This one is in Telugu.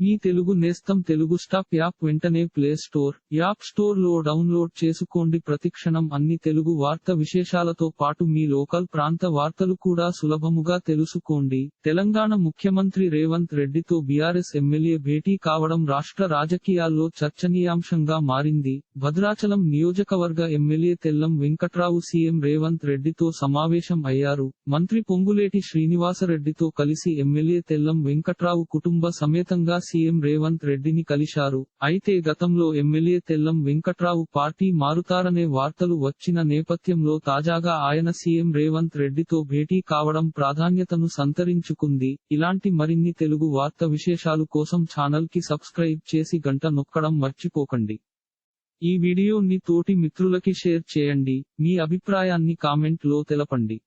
మీ తెలుగు నేస్తం తెలుగు స్టాప్ యాప్ వెంటనే ప్లే స్టోర్ యాప్ స్టోర్లో డౌన్లోడ్ చేసుకోండి. ప్రతిక్షణం అన్ని తెలుగు వార్త విశేషాలతో పాటు మీ లోకల్ ప్రాంత వార్తలు కూడా సులభముగా తెలుసుకోండి. తెలంగాణ ముఖ్యమంత్రి రేవంత్ రెడ్డితో బీఆర్ఎస్ ఎమ్మెల్యే భేటీ కావడం రాష్ట్ర రాజకీయాల్లో చర్చనీయాంశంగా మారింది. భద్రాచలం నియోజకవర్గ ఎమ్మెల్యే తెల్లం వెంకట్రావు సీఎం రేవంత్ రెడ్డితో సమావేశం అయ్యారు. మంత్రి పొంగులేటి శ్రీనివాసరెడ్డితో కలిసి ఎమ్మెల్యే తెల్లం వెంకట్రావు కుటుంబ సమేతంగా సీఎం రేవంత్ రెడ్డిని కలిశారు. అయితే గతంలో ఎమ్మెల్యే తెల్లం వెంకట్రావు పార్టీ మారుతారనే వార్తలు వచ్చిన నేపథ్యంలో తాజాగా ఆయన సీఎం రేవంత్ రెడ్డితో భేటీ కావడం ప్రాధాన్యతను సంతరించుకుంది. ఇలాంటి మరిన్ని తెలుగు వార్త విశేషాలు కోసం ఛానల్కి సబ్స్క్రైబ్ చేసి గంట నొక్కడం మర్చిపోకండి. ఈ వీడియోని తోటి మిత్రులకి షేర్ చేయండి. మీ అభిప్రాయాన్ని కామెంట్లో తెలపండి.